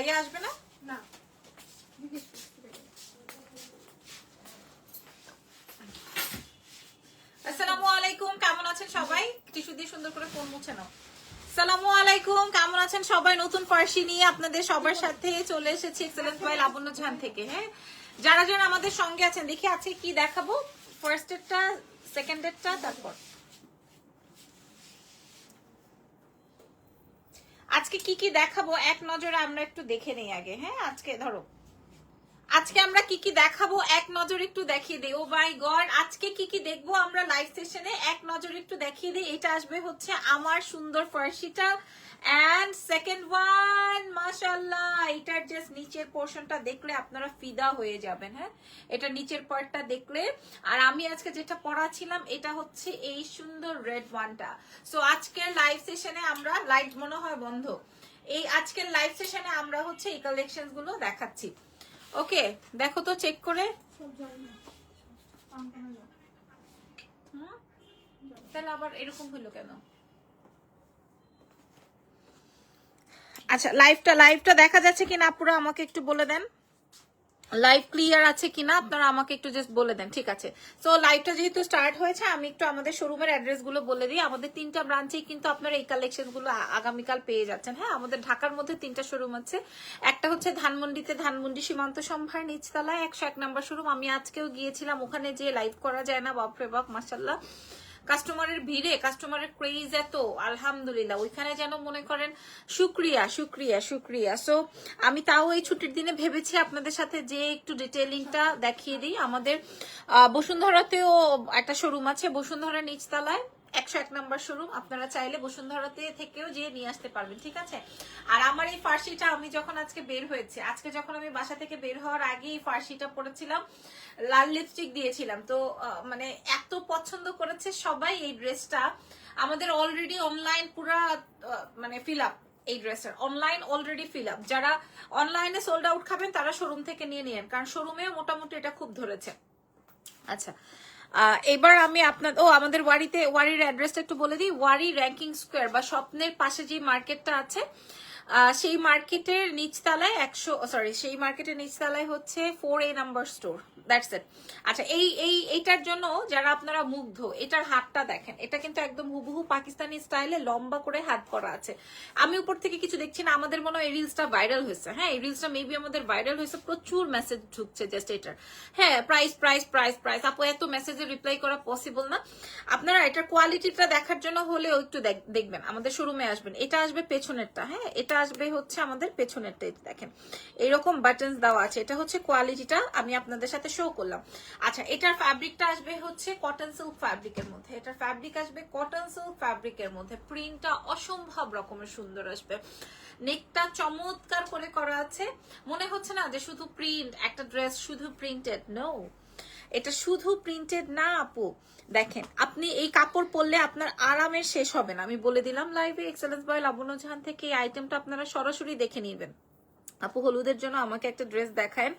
ভাইয়া আসবে না? না। আসসালামু আলাইকুম কেমন আছেন সবাই? টিস্যু দিয়ে সুন্দর করে ফোন মুছে নাও। আসসালামু আলাইকুম কেমন আছেন সবাই? নতুন ফার্সি নিয়ে আপনাদের সবার সাথে চলে এসেছি এক্সেলেন্স বাই লাবণ্য থেকে হ্যাঁ? যারা যারা আমাদের সঙ্গে আছেন দেখি আছে কি দেখাবো? ফার্স্ট এরটা সেকেন্ড এরটা তারপর। আজকে কি কি দেখাবো? এক নজরে আমরা একটু দেখে নেই আগে হ্যাঁ? আজকে ধরো। আজকে আমরা কি কি দেখাবো? এক নজর একটু দেখিয়ে দিই। ও বাই গড, আজকে কি কি দেখব আমরা লাইভ সেশনে এক নজর একটু দেখিয়ে দিই। এটা আসবে হচ্ছে আমার সুন্দর ফার্সিটা এন্ড সেকেন্ড ওয়ান মাশাল্লাহ এটার জাস্ট নিচের পোর্শনটা দেখলে আপনারা ফিদা হয়ে যাবেন হ্যাঁ? এটা নিচের পার্টটা দেখলে। আর আমি আজকে যেটা পড়াছিলাম, এটা হচ্ছে এই সুন্দর রেড ওয়ানটা সো আজকের লাইভ সেশনে আমরা লাইট মনে হয় বন্ধ। এই আজকের লাইভ সেশনে আমরা হচ্ছে এই কালেকশনগুলো দেখাচ্ছি। ওকে দেখো তো চেক করে? তাহলে আবার এরকম হলো কেন? আচ্ছা লাইভটা লাইভটা দেখা যাচ্ছে কিনা? আপুরা, আমাকে একটু বলে দেন। লাইভ ক্লিয়ার আছে কিনা? আপনারা আমাকে একটু জাস্ট বলে দেন, ঠিক আছে? সো লাইভটা যেহেতু স্টার্ট হয়েছে, আমি একটু আমাদের শোরুমের অ্যাড্রেসগুলো বলে দিই। আমাদের তিনটা ব্রাঞ্চেই কিন্তু আপনারা এই কালেকশনগুলো আগামীকাল পেয়ে যাচ্ছেন। হ্যাঁ আমাদের ঢাকার মধ্যে তিনটা শোরুম আছে। একটা হচ্ছে ধানমন্ডিতে ধানমন্ডি সীমান্ত সম্ভার নিচতলায় একশো এক নাম্বার শোরুম আমি আজকেও গিয়েছিলাম, ওখানে যে লাইভ করা যায় না, বাপরে বাপ মাসাল্লাহ কাস্টমারের ভিড়ে, কাস্টমারের ক্রেজ এত, আলহামদুলিল্লাহ। ওইখানে যেন মনে করেন সুক্রিয়া সুক্রিয়া সুক্রিয়া সো আমি তাও এই ছুটির দিনে ভেবেছি আপনাদের সাথে যে একটু ডিটেলিংটা দেখিয়ে দিই। আমাদের বসুন্ধরাতেও একটা শোরুম আছে, বসুন্ধরা নিচতলায়। একশো এক নম্বর শোরুম আপনারা চাইলে বসুন্ধরাতে থেকেও যেয়ে নিয়ে আসতে পারবেন, ঠিক আছে? আর আমার এই ফার্সিটা আমি যখন আজকে বের হয়েছে, আজকে যখন আমি বাসা থেকে বের হওয়ার আগে এই ফার্সিটা পরেছিলাম, লাল লিপস্টিক দিয়েছিলাম। তো মানে এত পছন্দ করেছে সবাই এই ড্রেসটা আমাদের অলরেডি অনলাইন পুরা মানে ফিল আপ এই ড্রেসের অনলাইন অলরেডি ফিল আপ যারা অনলাইনে সোল্ড আউট খাবেন, তারা শোরুম থেকে নিয়ে নিন। কারণ শোরুমেও মোটামুটি এটা খুব ধরেছে। আচ্ছা এবার আমি আপনার ও, আমাদের ওয়ারিতে ওয়ারির অ্যাড্রেসটা একটু বলে দিই। ওয়ারি র্যাঙ্কিং স্কোয়ার বা স্বপ্নের পাশে যে মার্কেটটা আছে সেই মার্কেটের নিচতলায় একশো সরি সেই মার্কেটের নিচতলায় হচ্ছে four A number store that's it আচ্ছা এই এই, এইটার জন্য যারা আপনারা মুগ্ধ, এটার হাতটা দেখেন। এটা কিন্তু একদম হুবহু পাকিস্তানি স্টাইলে লম্বা করে হাত করা আছে। আমি উপর থেকে কিছু দেখছি না, আমাদের মনে হয় এই রিলসটা ভাইরাল হয়েছে। হ্যাঁ এই রিলসটা মেবি আমাদের ভাইরাল হয়েছে, প্রচুর মেসেজ ঢুকছে জাস্ট এটার। হ্যাঁ প্রাইস প্রাইস প্রাইস প্রাইস আপু, এত মেসেজে রিপ্লাই করা পসিবল না। আপনারা এটার কোয়ালিটিটা দেখার জন্য হলেও একটু দেখ- দেখবেন। আমাদের শোরুমে আসবেন। এটা আসবে পেছনেরটা হ্যাঁ? এটা আসবে হচ্ছে আমাদের পেছনের দেখেন। এইরকম বাটনস দেওয়া আছে। এটা হচ্ছে কোয়ালিটিটা আমি আপনাদের সাথে শো করলাম। আচ্ছা এটার ফ্যাব্রিকটা আসবে হচ্ছে কটন সিল্ক ফ্যাব্রিকের মধ্যে। এটার ফ্যাব্রিক আসবে কটন সিল্ক ফ্যাব্রিকের মধ্যে। প্রিন্টটা অসম্ভব রকমের সুন্দর আসবে। নেকটা চমৎকার করে করা আছে। মনে হচ্ছে না যে শুধু প্রিন্ট একটা ড্রেস শুধু প্রিন্টেড নো এটা শুধু প্রিন্টেড না, আপু? দেখেন, আপনি এই কাপড় পরলে আপনার আরামের শেষ হবে না। আমি বলে দিলাম লাইভে এক্সেলেন্স বয় লাবণ্য জাহান থেকে এই আইটেমটা আপনারা সরাসরি দেখে নিবেন। আপু, হলুদের জন্য আমাকে একটা ড্রেস দেখায়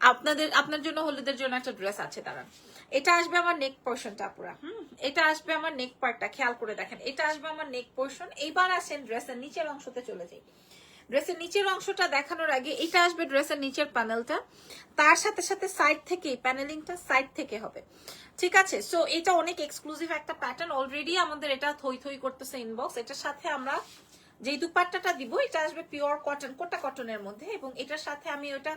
আপনাদের, আপনার জন্য হলুদের জন্য একটা ড্রেস আছে, দাঁড়ান। এটা আসবে আমার নেক পোর্শনটা পুরা হুম? এটা আসবে আমার নেক পার্টটা খেয়াল করে দেখেন। এটা আসবে আমার নেক পোর্শন এইবার আসেন ড্রেসের নিচের অংশতে চলে যাই। ড্রেসের নিচের অংশটা দেখানোর আগে এটা আসবে ড্রেসের নিচের প্যানেলটা তার সাথে সাথে সাইড থেকে প্যানেলিংটা সাইড থেকে হবে। ঠিক আছে? সো এটা অনেক এক্সক্লুসিভ একটা প্যাটার্ন অলরেডি আমাদের এটা থই থই করতেছে ইনবক্স এটার সাথে আমরা যেই দুপাট্টাটা দিব, এটা আসবে পিওর কটন কোটা কটনের মধ্যে। এবং এটার সাথে আমি ওটা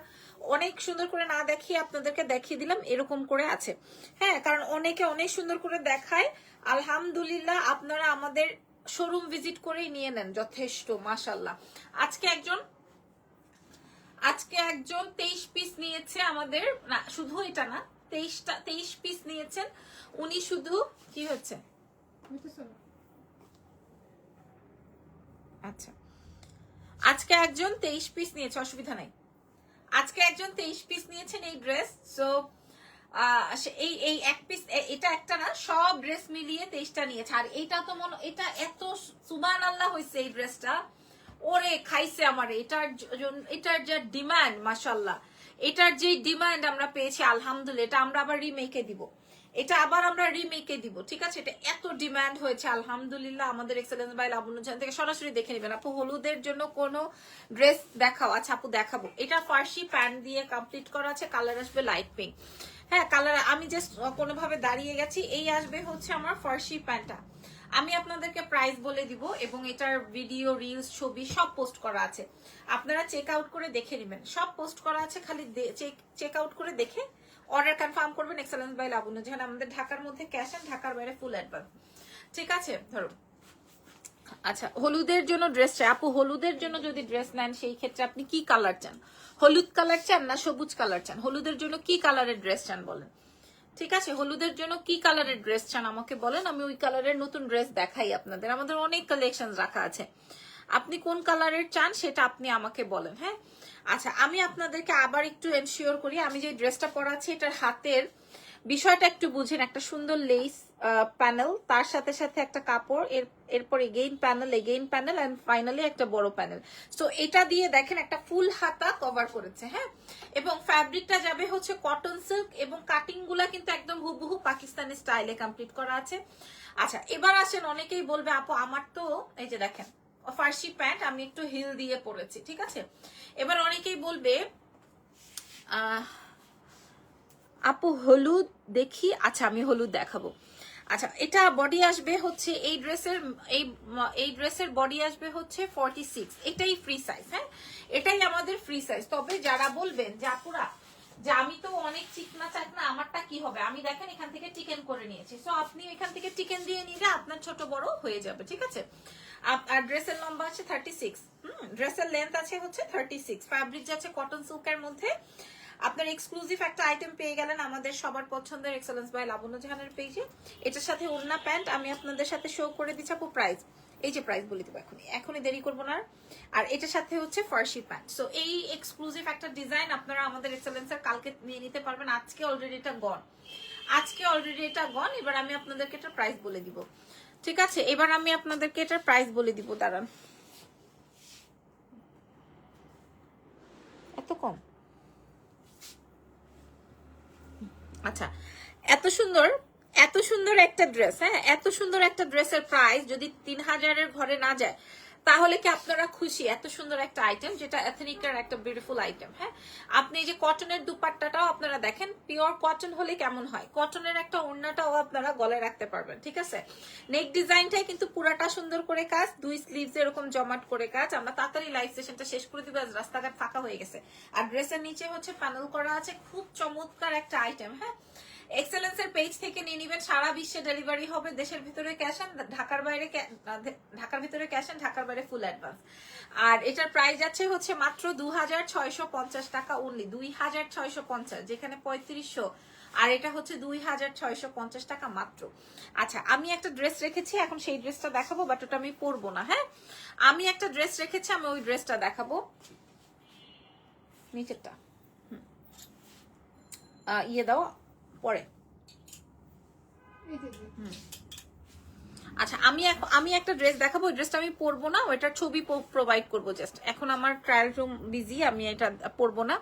অনেক সুন্দর করে না দেখিয়ে আপনাদেরকে দেখিয়ে দিলাম, এরকম করে আছে। হ্যাঁ কারণ অনেকে অনেক সুন্দর করে দেখায়। আলহামদুলিল্লাহ, আপনারা আমাদের শোরুম ভিজিট করেই নিয়ে নেন, যথেষ্ট মাশাল্লাহ আজকে একজন আজকে একজন তেইশ পিস নিয়েছে আমাদের, না, শুধু এটা না, তেইশটা, তেইশ পিস নিয়েছেন। উনি শুধু, কি হচ্ছে আচ্ছা। আজকে একজন তেইশ পিস নিয়েছে, অসুবিধা নাই। আজকে একজন তেইশ পিস নিয়েছেন এই ড্রেস সো এই এই এক পিস এটা একটা না, সব ড্রেস মিলিয়ে তেইশটা নিয়েছে। আর এটা তো মনে, এটা এত সুবান আল্লাহ হয়েছে এই ড্রেসটা ওরে, খাইছে আমার। এটার জ- এটার যে ডিমান্ড মাসাল্লাহ এটার যে ডিমান্ড আমরা পেয়েছি, আলহামদুলিল্লাহ, এটা আমরা আবার রিমেকে দিব। এটা আবার আমরা রিমেকে দিব, ঠিক আছে? এটা এত ডিমান্ড হয়েছে, আলহামদুলিল্লাহ। আমাদের এক্সেলেন্স বাই লাবণ্য থেকে সরাসরি দেখে নেবেন। আপু, হলুদের জন্য কোনো ড্রেস দেখাও? আচ্ছা আপু, দেখাবো। এটা ফার্সি প্যান্ট দিয়ে কমপ্লিট করা আছে কালার আসবে লাইট পিঙ্ক হ্যাঁ কালার আমি জাস্ট কোনোভাবে দাঁড়িয়ে গেছি, এই আসবে হচ্ছে আমার ফার্সি প্যান্টটা। আমি আপনাদেরকে প্রাইস বলে দিব এবং এটার ভিডিও রিলস ছবি সব পোস্ট করা আছে। আপনারা চেক আউট করে দেখে নেবেন। সব পোস্ট করা আছে, খালি চেক আউট করে দেখে অর্ডার কনফার্ম করবেন এক্সেলেন্স বাই লাবণ্য। যেখানে আমাদের ঢাকার মধ্যে ক্যাশ অ্যান্ড ঢাকার বাইরে ফুল অ্যাডভান্স ঠিক আছে? ধরো আচ্ছা হলুদের জন্য ড্রেস চাই। আপু, হলুদের জন্য যদি ড্রেস নেন, সেই ক্ষেত্রে আপনি কি কালার চান? হলুদ কালার চান না সবুজ কালার চান? হলুদের জন্য কি কালারের ড্রেস চান বলেন? ঠিক আছে, হলুদের জন্য কি কালারের ড্রেস চান আমাকে বলেন? আমি ওই কালারের নতুন ড্রেস দেখাই আপনাদের। আমাদের অনেক কালেকশন রাখা আছে। আপনি কোন কালারের চান সেটা আপনি আমাকে বলেন হ্যাঁ? আচ্ছা আমি আপনাদেরকে আবার একটু এনশিওর করি, আমি যে ড্রেসটা পরাচ্ছি এটার হাতের বিষয়টা একটু বুঝেন। একটা সুন্দর লেস প্যানেল তার সাথে সাথে একটা কাপড় এর এরপর again panel again panel and finally একটা বড় প্যানেল সো এটা দিয়ে দেখেন একটা ফুল হাতা কভার করেছে হ্যাঁ? এবং ফ্যাব্রিকটা যাবে হচ্ছে কটন সিল্ক এবং কাটিংগুলা কিন্তু একদম হুবহু পাকিস্তানি স্টাইলে কমপ্লিট করা আছে। আচ্ছা এবার আসেন, অনেকেই বলবে, আপু, আমার তো এই যে দেখেন, ফার্সি প্যান্ট, আমি একটু হিল দিয়ে পরেছি, ঠিক আছে? এবার অনেকেই বলবে আপু, হলুদ দেখি আচ্ছা আমি হলুদ দেখাবো। আচ্ছা এটা বডি আসবে হচ্ছে এই ড্রেসের এই এই ড্রেসের বডি আসবে হচ্ছে ফর্টি সিক্স এটাই ফ্রি সাইজ হ্যাঁ? এটাই আমাদের ফ্রি সাইজ তবে যারা বলবেন যে, আপুরা, যে আমি তো অনেক চিকনা চাকনা, আমারটা কি হবে? আমি দেখেন এখান থেকে টিকেন করে নিয়েছি। সো আপনি এখান থেকে চিকেন দিয়ে নিলে আপনার ছোট বড় হয়ে যাবে, ঠিক আছে? আর ড্রেসের লম্বা আছে থার্টি সিক্স হুম ড্রেসের লেন্থ আছে হচ্ছে থার্টি সিক্স ফ্যাব্রিক যাচ্ছে কটন সিল্কের মধ্যে। আপনার এক্সক্লুসিভ একটা আইটেম পেয়ে গেলেন আমাদের সবার পছন্দের এক্সেলেন্স বাই লাবণ্য জাহানের পেজে এটার সাথে ওড়না প্যান্ট আমি আপনাদের সাথে শো করে দিচ্ছি আপু প্রাইস এই যে প্রাইস বলে দেবো এখনই। এখনই দেরি করব না। আর। এটার সাথে হচ্ছে ফার্সি প্যান্ট সো এই এক্সক্লুসিভ একটা ডিজাইন আপনারা আমাদের এক্সেলেন্সের কালকে নিয়ে নিতে পারবেন। আজকে অলরেডি এটা গন আজকে অলরেডি এটা গন এবার আমি আপনাদেরকে এটা প্রাইস বলে দিব। ঠিক আছে? এবার আমি আপনাদেরকে এটার প্রাইস বলে দিব। দাঁড়ান। এত কম? আচ্ছা এত সুন্দর এত সুন্দর একটা ড্রেস হ্যাঁ? এত সুন্দর একটা ড্রেসের প্রাইস যদি তিন হাজারের ঘরে না যায় তাহলে কি আপনারা খুশি? এত সুন্দর একটা আইটেম যেটা এথনিকের একটা বিউটিফুল আইটেম হ্যাঁ? আপনি যে কটনের দুপাট্টাটাও আপনারা দেখেন পিওর কটন হলে কেমন হয়? কটনের একটা ওড়নাটাও আপনারা গলায় রাখতে পারবেন, ঠিক আছে? নেক ডিজাইনটাই কিন্তু পুরাটা সুন্দর করে কাজ, দুই স্লিভস এরকম জমাট করে কাজ। আমরা তাড়াতাড়ি লাইভ সেশনটা শেষ করে দিব, আজ রাস্তাঘাট ফাঁকা হয়ে গেছে। আর ড্রেসের নিচে হচ্ছে প্যানেল করা আছে, খুব চমৎকার একটা আইটেম হ্যাঁ? এক্সেলেন্সের পেজ থেকে নিয়ে নিবেন, সারা বিশ্বে ডেলিভারি হবে, দেশের ভিতরে ক্যাশ ঢাকার বাইরে ঢাকার ভিতরে ক্যাশ ঢাকার বাইরে ফুল অ্যাডভান্স আর এটার প্রাইস যাচ্ছে হচ্ছে মাত্র দু টাকা অনলি দুই হাজার ছয়শো পঞ্চাশ যেখানে পঁয়ত্রিশশো। আর এটা হচ্ছে দুই হাজার ছয়শো পঞ্চাশ টাকা মাত্র। আচ্ছা আমি একটা ড্রেস রেখেছি এখন সেই ড্রেসটা দেখাবো বাট ওটা আমি পরবো না হ্যাঁ? আমি একটা ড্রেস রেখেছি আমি ওই ড্রেসটা দেখাবো। নিচেরটা। ইয়ে দাও পরে। যে। আচ্ছা আমি আমি একটা ড্রেস দেখাবো, ওই ড্রেসটা আমি পরবো না, ওইটার ছবি প্রোভাইড করব জাস্ট এখন আমার ট্রায়াল রুম বিজি আমি এটা পরবো না।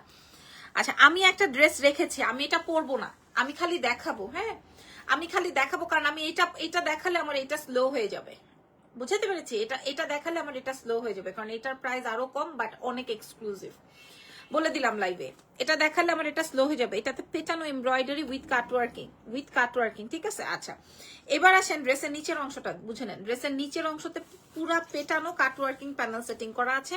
আচ্ছা আমি একটা ড্রেস রেখেছি, আমি এটা পরবো না, আমি খালি দেখাবো হ্যাঁ? আমি খালি দেখাবো, কারণ আমি এটা এটা দেখালে আমার এটা স্লো হয়ে যাবে। বুঝতে পেরেছি? এটা এটা দেখালে আমার এটা স্লো হয়ে যাবে, কারণ এটার প্রাইস আরও কম বাট অনেক এক্সক্লুসিভ বলে দিলাম লাইভে এটা দেখালে আমার এটা স্লো হয়ে যাবে। এটাতে পেটানো embroidery with cutworking with cutworking ঠিক আছে? আচ্ছা। এবার আসেন ড্রেসের নিচের অংশটা, বুঝে নেন। ড্রেসের নিচের অংশতে পুরা পেটানো কাটওয়ার্কিং প্যানেল সেটিং করা আছে।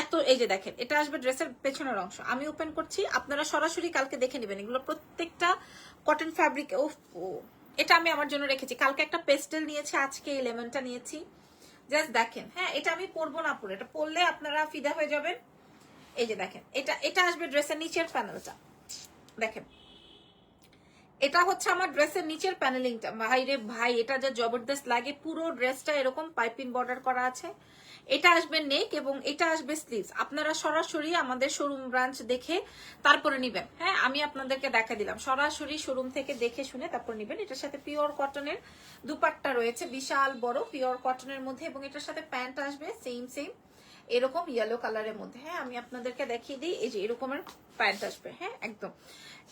এত, এই যে দেখেন, এটা আসবে ড্রেসের পেছনের অংশ। আমি ওপেন করছি, আপনারা সরাসরি কালকে দেখে নেবেন। এগুলো প্রত্যেকটা কটন ফ্যাব্রিক ও। এটা আমি আমার জন্য রেখেছি। কালকে একটা পেস্টেল নিয়েছি, আজকে এই লেমনটা নিয়েছি। জাস্ট দেখেন হ্যাঁ এটা আমি পরবো না পরে। এটা পরলে আপনারা ফিদা হয়ে যাবেন। এই যে দেখেন, এটা এটা আসবে ড্রেসের নিচের প্যানেলটা দেখেন, এটা হচ্ছে আমার ড্রেসের নিচের প্যানেলিংটা ভাই রে ভাই, এটা যা জবরদস্ত লাগে, পুরো ড্রেসটা এরকম পাইপিং বর্ডার করা আছে। এটা আসবে নেক এবং এটা আসবে স্লিভস আপনারা সরাসরি আমাদের শোরুম ব্রাঞ্চ দেখে তারপরে নিবেন। হ্যাঁ আমি আপনাদেরকে দেখা দিলাম। সরাসরি শোরুম থেকে দেখে শুনে তারপর নিবেন। এটার সাথে পিওর কটনের দুপাট্টা রয়েছে, বিশাল বড় পিওর কটনের মধ্যে এবং এটার সাথে প্যান্ট আসবে সেম সেম এরকম ইয়েলো কালারের মধ্যে। হ্যাঁ আমি আপনাদেরকে দেখিয়ে দিই, এই যে এরকমের প্যান্ট আসবে। হ্যাঁ একদম।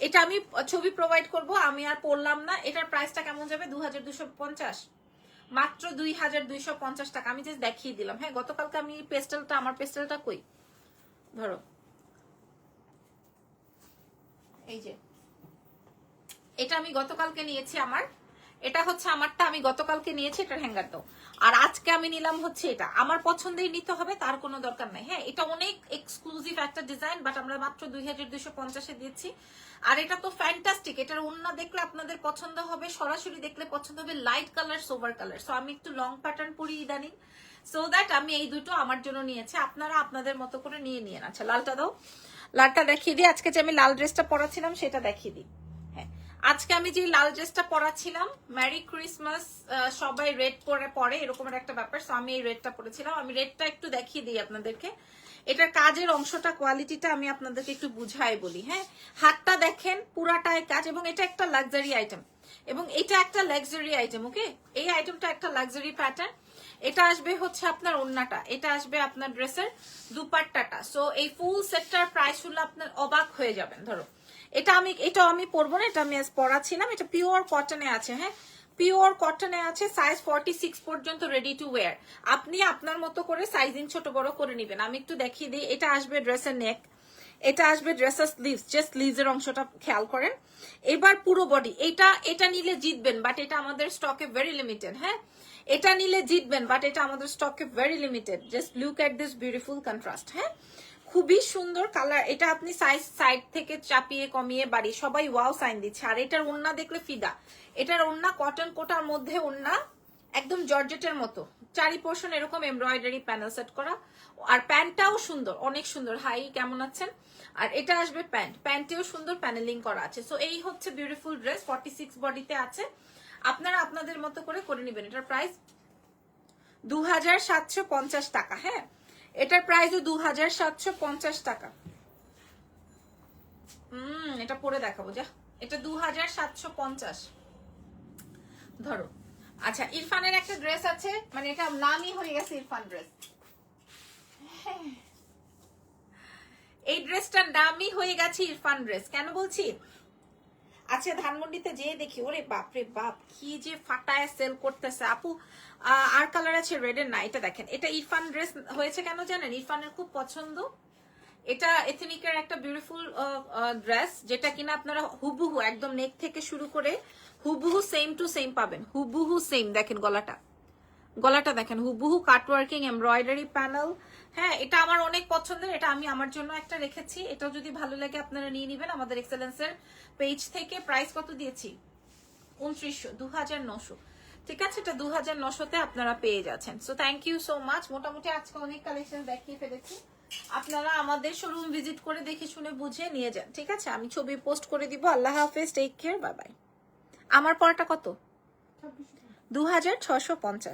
এটা আমি ছবি প্রোভাইড করব, আমি আর পড়লাম না। এটার প্রাইসটা কেমন যাবে? দু হাজার দুশো পঞ্চাশ। মাত্র দুই হাজার দুইশো পঞ্চাশ টাকা। আমি জাস্ট দেখিয়ে দিলাম। হ্যাঁ গতকালকে আমি পেস্টেলটা আমার পেস্টেলটা কই? ধরো। এই যে। এটা আমি গতকালকে নিয়েছি আমার। এটা হচ্ছে আমারটা আমি গতকালকে নিয়েছি, এটার হ্যাঙ্গার দাও আর আজকে আমি নিলাম হচ্ছে এটা। আমার পছন্দেই নিতে হবে, তার কোনো দরকার নাই। হ্যাঁ এটা অনেক এক্সক্লুসিভ একটা ডিজাইন বাট আমরা মাত্র দুই হাজার দুইশো পঞ্চাশে দিচ্ছি আর এটা তো ফ্যান্টাস্টিক এটার অন্য দেখলে আপনাদের পছন্দ হবে, সরাসরি দেখলে পছন্দ হবে light colour sober colour so আমি একটু লং প্যাটার্ন পরি ইদানিং। সো দ্যাট আমি এই দুটো আমার জন্য নিয়েছি। আপনারা আপনাদের মতো করে নিয়ে নিয়ে আচ্ছা লালটা দাও। লালটা দেখিয়ে দিই। আজকে যে আমি লাল ড্রেসটা পরাছিলাম, সেটা দেখিয়ে দিই। আজকে আমি যে লাল ড্রেসটা পরাছিলাম ম্যারি ক্রিসমাস সবাই রেড পরে পরে, এরকমের একটা ব্যাপার সো আমি এই রেডটা পরেছিলাম। আমি রেডটা একটু দেখিয়ে দিই আপনাদেরকে। এটার কাজের অংশটা কোয়ালিটিটা আমি আপনাদেরকে একটু বুঝাই বলি হ্যাঁ? হাতটা দেখেন পুরাটায় কাজ, এবং এটা একটা লাক্সারি আইটেম এবং এটা একটা লাক্সারি আইটেম ওকে এই আইটেমটা একটা লাক্সারি প্যাটার্ন এটা আসবে হচ্ছে আপনার ওন্নাটা, এটা আসবে আপনার ড্রেসের দুপাট্টাটা। সো এই ফুল সেটটার প্রাইস হলো আপনার অবাক হয়ে যাবেন, ধরো। এটা আমি এটা আমি পরবো না, এটা আমি আজ পরাছিলাম এটা পিওর কটনে আছে হ্যাঁ? পিওর কটনে আছে সাইজ ফর্টি সিক্স পর্যন্ত রেডি টু ওয়ার আপনি আপনার মতো করে সাইজিং ছোট বড় করে নেবেন। আমি একটু দেখিয়ে দিই, এটা আসবে ড্রেসের নেক এটা আসবে ড্রেসের স্লিভস যে স্লিভসের অংশটা খেয়াল করেন। এবার পুরো বডি এটা এটা নিলে জিতবেন বাট এটা আমাদের স্টকে ভেরি লিমিটেড হ্যাঁ? এটা নিলে জিতবেন বাট এটা আমাদের স্টকে very limited just look at this beautiful contrast হ্যাঁ? খুবই সুন্দর কালার এটা আপনি সাইজ সাইড থেকে চাপিয়ে কমিয়ে বাড়ি, সবাই ওয়াও সাইন দিচ্ছে। আর এটার ওন্না দেখলে ফিদা। এটার ওন্না কটন কোটার মধ্যে ওন্না একদম জর্জেটের মতো। চারি পোর্শন এরকম এমব্রয়ডারি প্যানেল সেট করা। আর প্যান্টটাও সুন্দর, অনেক সুন্দর। হাই কেমন আছেন? আর এটা আসবে প্যান্ট। প্যান্টেও সুন্দর প্যানেলিং করা আছে। সো এই হচ্ছে বিউটিফুল ড্রেস ফর্টি সিক্স বডিতে আছে। আপনারা আপনাদের মতো করে করে নেবেন। এটার প্রাইস দু হাজার সাতশো পঞ্চাশ টাকা হ্যাঁ? এটার প্রাইসও দু হাজার সাতশো পঞ্চাশ টাকা। হুম, এটা পরে দেখাবো, যা। এটা দু হাজার সাতশো পঞ্চাশ। ধরো। আচ্ছা ইরফানের একটা ড্রেস আছে মানে এটা নামই হয়ে গেছে ইরফান ড্রেস। এই ড্রেসটার নামই হয়ে গেছে ইরফান ড্রেস। কেন বলছি? আচ্ছা ধানমন্ডিতে যেয়ে দেখি, ওরে বাপরে বাপ, কি যে ফাটায় সেল করতেছে। আপু আর কালার আছে রেড এর? না, এটা দেখেন। এটা ইরফান ড্রেস হয়েছে কেন জানেন? ইরফানের খুব পছন্দ। এটা এথেনিকের একটা বিউটিফুল ড্রেস যেটা কিনা আপনারা হুবুহু, একদম নেক থেকে শুরু করে হুবুহু সেম টু সেম পাবেন। হুবুহু সেম দেখেন গলাটা। গলাটা দেখেন, হুবুহু কাটওয়ার্কিং এমব্রয়ডারি প্যানেল হ্যাঁ এটা আমার অনেক পছন্দের এটা আমি আমার জন্য একটা রেখেছি। এটাও যদি ভালো লাগে আপনারা নিয়ে নেবেন। আমাদের এক্সেলেন্সের পেজ থেকে প্রাইস কত দিয়েছি? উনত্রিশশো দু হাজার নশো। ঠিক আছে এটা দু হাজার নশোতে আপনারা পেয়ে যাচ্ছেন। So thank you so much মোটামুটি আজকে অনেক কালেকশন দেখিয়ে ফেলেছি। আপনারা আমাদের শোরুম ভিজিট করে দেখে শুনে বুঝে নিয়ে যান ঠিক আছে? আমি ছবি পোস্ট করে দিব। আল্লাহ হাফেজ টেক কেয়ার বাই বাই আমার পরটা কত? দু হাজার ছশো পঞ্চাশ।